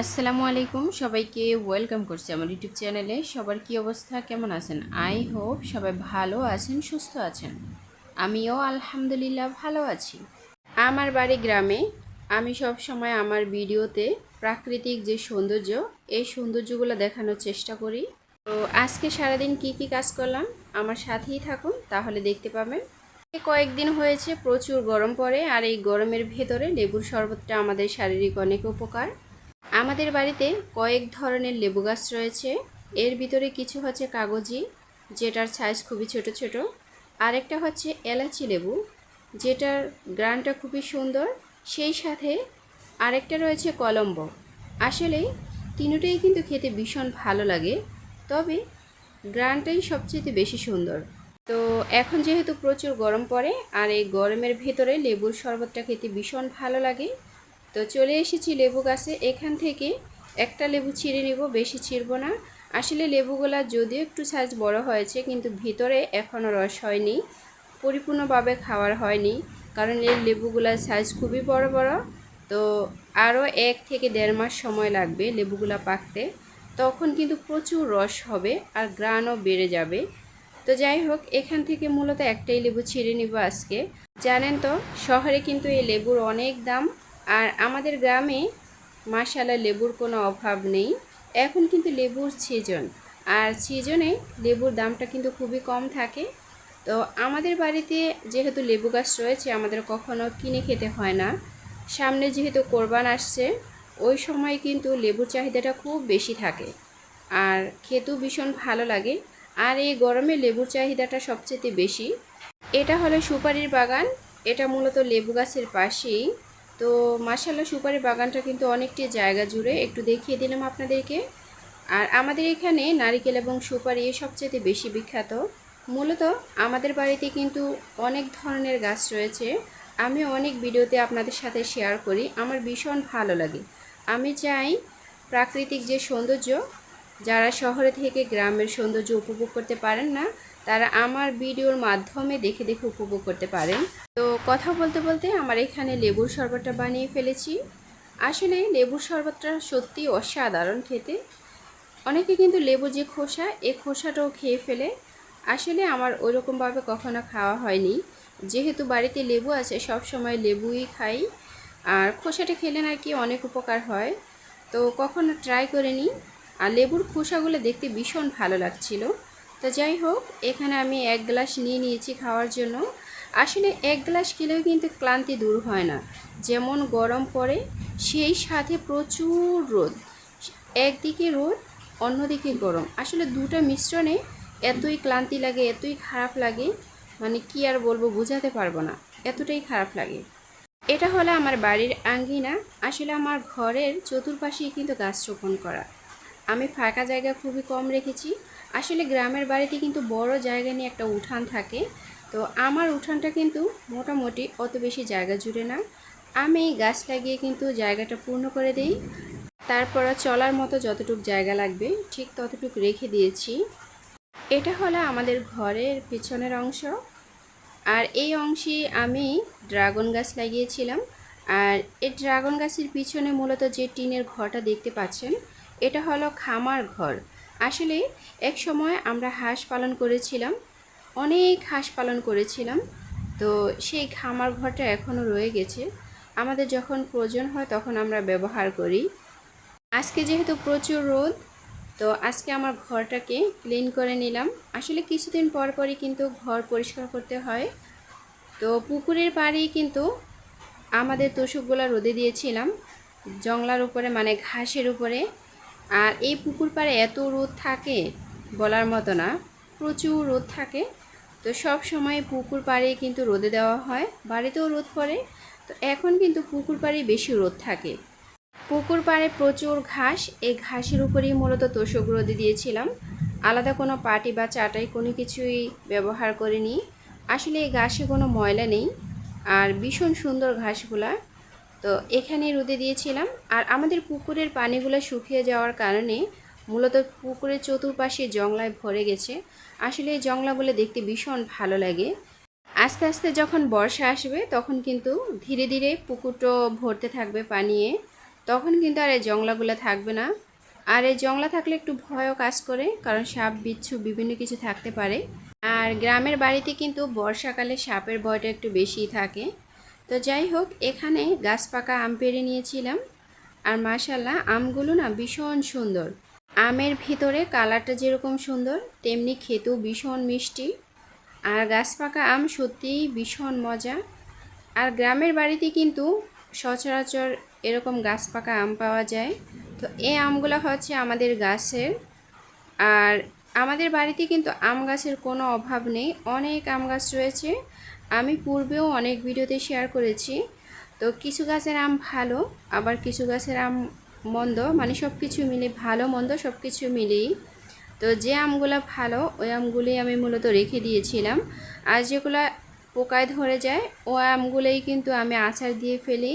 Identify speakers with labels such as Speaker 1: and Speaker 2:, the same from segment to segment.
Speaker 1: আসসালামু আলাইকুম। সবাইকে ওয়েলকাম করছি আমার ইউটিউব চ্যানেলে। সবার কি অবস্থা? কেমন আছেন? আই হোপ সবাই ভালো আছেন, সুস্থ আছেন। আমিও আলহামদুলিল্লাহ ভালো আছি। আমার বাড়ি গ্রামে আমি সব সময় আমার ভিডিওতে প্রাকৃতিক যে সৌন্দর্য, এই সৌন্দর্যগুলো দেখানোর চেষ্টা করি। তো আজকে সারাদিন কি কি কাজ করলাম? আমার সাথেই থাকুন, তাহলে দেখতে পাবেন। কয়েকদিন হয়েছে, প্রচুর গরম পড়ে, আর এই গরমের ভেতরে লেবুর শরবতটা আমাদের শারীরিক অনেক উপকার। আমাদের বাড়িতে কয়েক ধরনের লেবু গাছ রয়েছে। এর ভিতরে কিছু হচ্ছে কাগজি, যেটার সাইজ খুবই ছোট ছোট। আরেকটা হচ্ছে এলাচি লেবু, যেটার গ্রানটা খুবই সুন্দর। সেই সাথে আরেকটা রয়েছে কলম্বো। আসলে তিনটাই কিন্তু খেতে ভীষণ ভালো লাগে, তবে গ্রানটাই সবচেয়ে বেশি সুন্দর। তো এখন যেহেতু প্রচুর গরম পড়ে, আর এই গরমের ভেতরে লেবুর শরবতটা খেতে ভীষণ ভালো লাগে তো চলে এসেছি লেবু গাছে। এখান থেকে একটা লেবু ছিঁড়ে নেব, বেশি ছিঁড়ব না। আসলে লেবুগুলা যদিও একটু সাইজ বড় হয়েছে, কিন্তু ভিতরে এখনও রস হয়নি, পরিপূর্ণভাবে খাওয়ার হয়নি, কারণ এই লেবুগুলার সাইজ খুবই বড় বড়। তো আরও এক থেকে দেড় মাস সময় লাগবে লেবুগুলা পাকতে। তখন কিন্তু প্রচুর রস হবে আর গ্রানও বেড়ে যাবে। তো যাই হোক, এখান থেকে মূলত একটাই লেবু ছিঁড়ে নিব আজকে। জানেন তো, শহরে কিন্তু এই লেবুর অনেক দাম। আর আমাদের গ্রামে মাসালা লেবুর কোনো অভাব নেই। এখন কিন্তু লেবুর সিজন আর সিজনে লেবুর দামটা কিন্তু খুবই কম থাকে। তো আমাদের বাড়িতে যেহেতু লেবু গাছ রয়েছে, আমাদের কখনো কিনে খেতে হয় না। সামনে যেহেতু কোরবান আসছে, ওই সময় কিন্তু লেবুর চাহিদাটা খুব বেশি থাকে। আর খেতেও ভীষণ ভালো লাগে। আর এই গরমে লেবুর চাহিদাটা সবচেয়ে বেশি। এটা হলো সুপারির বাগান। এটা মূলত লেবু গাছের পাশেই। তো মাসাল্লাহ সুপারি বাগানটা কিন্তু অনেকটি জায়গা জুড়ে। একটু দেখিয়ে দিলাম আপনাদেরকে। আর আমাদের এখানে নারিকেল এবং সুপারি সবচেয়ে বেশি বিখ্যাত। মূলত আমাদের বাড়িতে কিন্তু অনেক ধরনের গাছ রয়েছে। আমি অনেক ভিডিওতে আপনাদের সাথে শেয়ার করি। আমার ভীষণ ভালো লাগে। আমি চাই প্রাকৃতিক যে সৌন্দর্য, যারা শহরে থেকে গ্রামের সৌন্দর্য উপভোগ করতে পারেন না তারা আমার ভিডিওর মাধ্যমে দেখে দেখে উপভোগ করতে পারেন। তো কথা বলতে বলতে আমার এখানে লেবুর শরবতটা বানিয়ে ফেলেছি। আসলে লেবুর শরবতটা সত্যি অসাধারণ খেতে। অনেকে কিন্তু লেবু যে খোসা, এ খোসাটাও খেয়ে ফেলে। আসলে আমার ওইরকমভাবে কখনো খাওয়া হয়নি। যেহেতু বাড়িতে লেবু আছে সব সময় লেবুই খাই। আর খোসাটা খেলে নাকি অনেক উপকার হয়। তো কখনো ট্রাই করে করিনি। আর লেবুর খোসাগুলো দেখতে ভীষণ ভালো লাগছিল। তো যাই হোক, এখানে আমি এক গ্লাস নিয়ে নিয়েছি খাওয়ার জন্য। আসলে এক গ্লাস খেলেও কিন্তু ক্লান্তি দূর হয় না। যেমন গরম পড়ে, সেই সাথে প্রচুর রোদ। একদিকে রোদ, অন্যদিকে গরম। আসলে দুটো মিশ্রণে এতই ক্লান্তি লাগে, এতই খারাপ লাগে মানে কি আর বলব, বোঝাতে পারব না। এতটাই খারাপ লাগে। এটা হলো আমার বাড়ির আঙ্গিনা। আসলে আমার ঘরের চতুর্পাশেই কিন্তু গাছ রোপণ করা। আমি ফাঁকা জায়গা খুবই কম রেখেছি। আসলে গ্রামের বাড়িতে কিন্তু বড় জায়গা নিয়ে একটা উঠান থাকে। তো আমার উঠানটা কিন্তু মোটামুটি অত বেশি জায়গা জুড়ে না। আমি এই গাছ লাগিয়ে কিন্তু জায়গাটা পূর্ণ করে দিই। তারপর চলার মতো যতটুকু জায়গা লাগবে, ঠিক ততটুকু রেখে দিয়েছি। এটা হলো আমাদের ঘরের পিছনের অংশ। আর এই অংশে আমি ড্রাগন গাছ লাগিয়েছিলাম। আর এই ড্রাগন গাছের পিছনে মূলত যে টিনের ঘরটা দেখতে পাচ্ছেন, এটা হলো খামার ঘর। আসলে এক সময় আমরা হাঁস পালন করেছিলাম, অনেক হাঁস পালন করেছিলাম। তো সেই খামার ঘরটা এখনও রয়ে গেছে। আমাদের যখন প্রয়োজন হয় তখন আমরা ব্যবহার করি। আজকে যেহেতু প্রচুর রোদ, তো আজকে আমার ঘরটাকে ক্লিন করে নিলাম। আসলে কিছুদিন পর পরই কিন্তু ঘর পরিষ্কার করতে হয়। তো পুকুরের পাড়েই কিন্তু আমাদের তোষকগুলো রোদে দিয়েছিলাম। জংলার উপরে মানে ঘাসের উপরে। আর এই পুকুর পাড়ে এত রোদ থাকে বলার মতো না, প্রচুর রোদ থাকে। তো সব সময় পুকুর পাড়ে কিন্তু রোদে দেওয়া হয়, বাড়িতেও রোদ পড়ে। তো এখন কিন্তু পুকুর পাড়ে বেশি রোদ থাকে। পুকুর পাড়ে প্রচুর ঘাস, এই ঘাসের উপরেই মূলত তোষক রোদে দিয়েছিলাম। আলাদা কোনো পাটি বা চাটাই কোনো কিছুই ব্যবহার করিনি। আসলে এই ঘাসে কোনো ময়লা নেই। আর ভীষণ সুন্দর ঘাসগুলা। তো এখানে রোদে দিয়েছিলাম। আর আমাদের পুকুরের পানিগুলো শুকিয়ে যাওয়ার কারণে মূলত পুকুরের চতুর্পাশে জংলায় ভরে গেছে। আসলে এই জংলাগুলো দেখতে ভীষণ ভালো লাগে। আস্তে আস্তে যখন বর্ষা আসবে, তখন কিন্তু ধীরে ধীরে পুকুরটো ভরতে থাকবে পানিয়ে তখন কিন্তু আর এই জংলাগুলো থাকবে না। আর এই জংলা থাকলে একটু ভয়ও কাজ করে, কারণ সাপ, বিচ্ছু, বিভিন্ন কিছু থাকতে পারে। আর গ্রামের বাড়িতে কিন্তু বর্ষাকালে সাপের ভয়টা একটু বেশিই থাকে। তো যাই হোক, এখানে গাছ পাকা আম পেড়ে নিয়েছিলাম। আর মাশাল্লাহ আমগুলো না ভীষণ সুন্দর। আমের ভিতরে কালারটা যেরকম সুন্দর, তেমনি খেতেও ভীষণ মিষ্টি। আর গাছ পাকা আম সত্যিই ভীষণ মজা। আর গ্রামের বাড়িতে কিন্তু সচরাচর এরকম গাছ পাকা আম পাওয়া যায়। তো এই আমগুলো হচ্ছে আমাদের গাছের। আর আমাদের বাড়িতে কিন্তু আম গাছের কোনো অভাব নেই। অনেক আম গাছ রয়েছে। আমি পূর্বেও অনেক ভিডিওতে শেয়ার করেছি। তো কিছু গাছের আম ভালো, আবার কিছু গাছের আম মন্দ মানে সব কিছু মিলে ভালো, মন্দ সব কিছু মিলেই। তো যে আমগুলো ভালো, ওই আমগুলি আমি মূলত রেখে দিয়েছিলাম। আর যেগুলো পোকায় ধরে যায়, ও আমগুলোই কিন্তু আমি আচার দিয়ে ফেলি।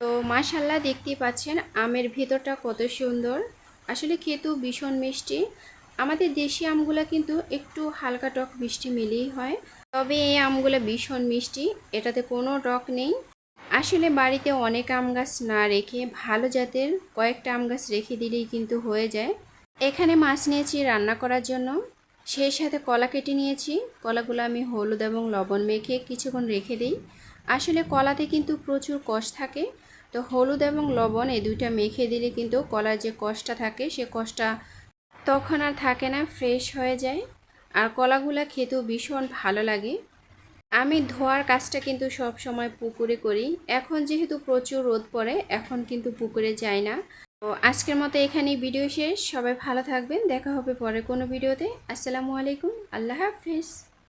Speaker 1: তো মাশাল্লাহ দেখতেই পাচ্ছেন, আমের ভেতরটা কত সুন্দর। আসলে খেতেও ভীষণ মিষ্টি। আমাদের দেশি আমগুলো কিন্তু একটু হালকা টক মিষ্টি মিলেই হয়। তবে এই আমগুলো ভীষণ মিষ্টি, এটাতে কোনো টক নেই। আসলে বাড়িতে অনেক আম গাছ না রেখে ভালো জাতের কয়েকটা আম গাছ রেখে দিলেই কিন্তু হয়ে যায়। এখানে মাছ নিয়েছি রান্না করার জন্য। সেই সাথে কলা কেটে নিয়েছি। কলাগুলো আমি হলুদ এবং লবণ মেখে কিছুক্ষণ রেখে দিই। আসলে কলাতে কিন্তু প্রচুর কষ থাকে। তো হলুদ এবং লবণ এই দুইটা মেখে দিলে কিন্তু কলার যে কষটা থাকে, সে কষটা তখন আর থাকে না, ফ্রেশ হয়ে যায়। আর কলাগুলা খেতেও ভীষণ ভালো লাগে। আমি ধোয়ার কাজটা কিন্তু সব সময় পুকুরে করি। এখন যেহেতু প্রচুর রোদ পড়ে, এখন কিন্তু পুকুরে যাই না। তো আজকের মতো এখানেই ভিডিও শেষ। সবাই ভালো থাকবেন। দেখা হবে পরে কোনো ভিডিওতে। আসসালামু আলাইকুম। আল্লাহ হাফিজ।